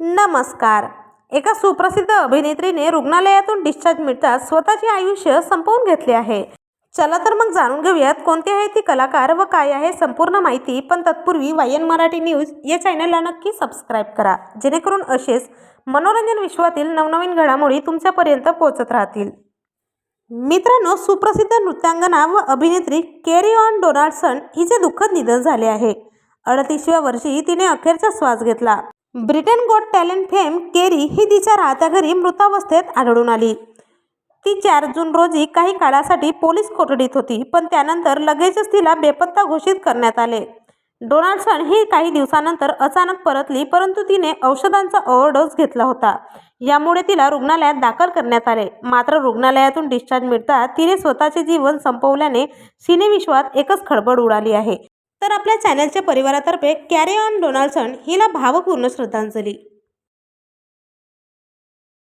नमस्कार. एका सुप्रसिद्ध अभिनेत्रीने रुग्णालयातून डिस्चार्ज मिळताच स्वतःचे आयुष्य संपवून घेतले आहे. चला तर मग जाणून घेऊयात कोणते आहे ती कलाकार व काय आहे संपूर्ण माहिती पण तत्पूर्वी वायन मराठी न्यूज या चॅनलला नक्की सबस्क्राईब करा. जेणेकरून असेच मनोरंजन विश्वातील नवनवीन घडामोडी तुमच्यापर्यंत पोहोचत राहतील. मित्रांनो सुप्रसिद्ध नृत्यांगना व अभिनेत्री कॅरी ऑन डोनाल्डसन हिचे दुःखद निधन झाले आहे. अडतीसव्या वर्षी तिने अखेरचा श्वास घेतला. Britain got talent fame Kerry ही तिच्या राहत्या घरी मृतावस्थेत आढळून आली. ती चार जून रोजी काही काळासाठी पोलीस कोठडीत होती पण त्यानंतर लगेचच तिला बेपत्ता घोषित करण्यात आले. डोनाल्डसन ही काही दिवसानंतर अचानक परतली परंतु तिने औषधांचा ओव्हरडोस घेतला होता. यामुळे तिला रुग्णालयात दाखल करण्यात आले. मात्र रुग्णालयातून डिस्चार्ज मिळता तिने स्वतःचे जीवन संपवल्याने सिनेविश्वात एकच खळबळ उडाली आहे. तर आपल्या चॅनलच्या परिवारातर्फे कॅरी ऑन डोनाल्डसन हिला भावपूर्ण श्रद्धांजली.